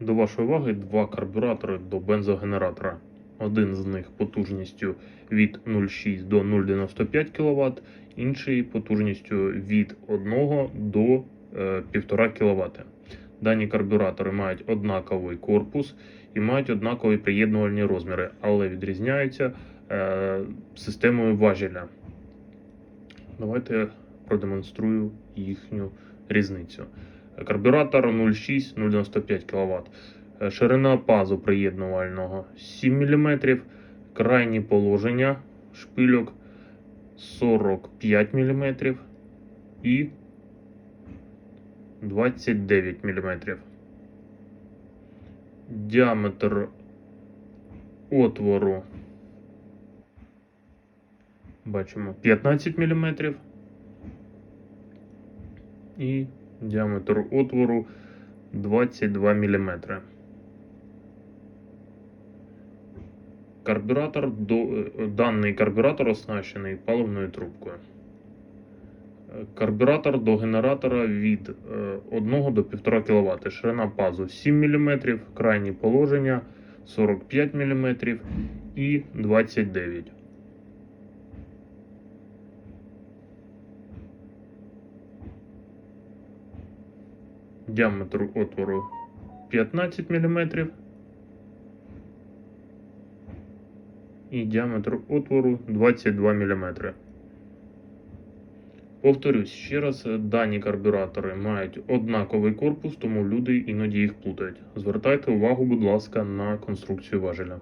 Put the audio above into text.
До вашої уваги два карбюратори до бензогенератора. Один з них потужністю від 0,6 до 0,95 кВт, інший потужністю від 1 до е, 1,5 кВт. Дані карбюратори мають однаковий корпус і мають однакові приєднувальні розміри, але відрізняються е, системою важеля. Давайте продемонструю їхню різницю. Карбюратор 0,6-0,95 кВт. Ширина пазу приєднувального 7 мм. Крайні положення шпильок 45 мм і 29 мм. Діаметр отвору бачимо 15 мм. І діаметр отвору 22 мм. Карбюратор е, даний карбюратор оснащений паливною трубкою. Е, Карбюратор до генератора від е, 1 до 1,5 кВт. Ширина пазу 7 мм, крайні положення 45 мм і 29 Діаметр отвору 15 мм. І діаметр отвору 22 мм. Повторюсь ще раз, дані карбюратори мають однаковий корпус, тому люди іноді їх плутають. Звертайте увагу, будь ласка, на конструкцію важеля.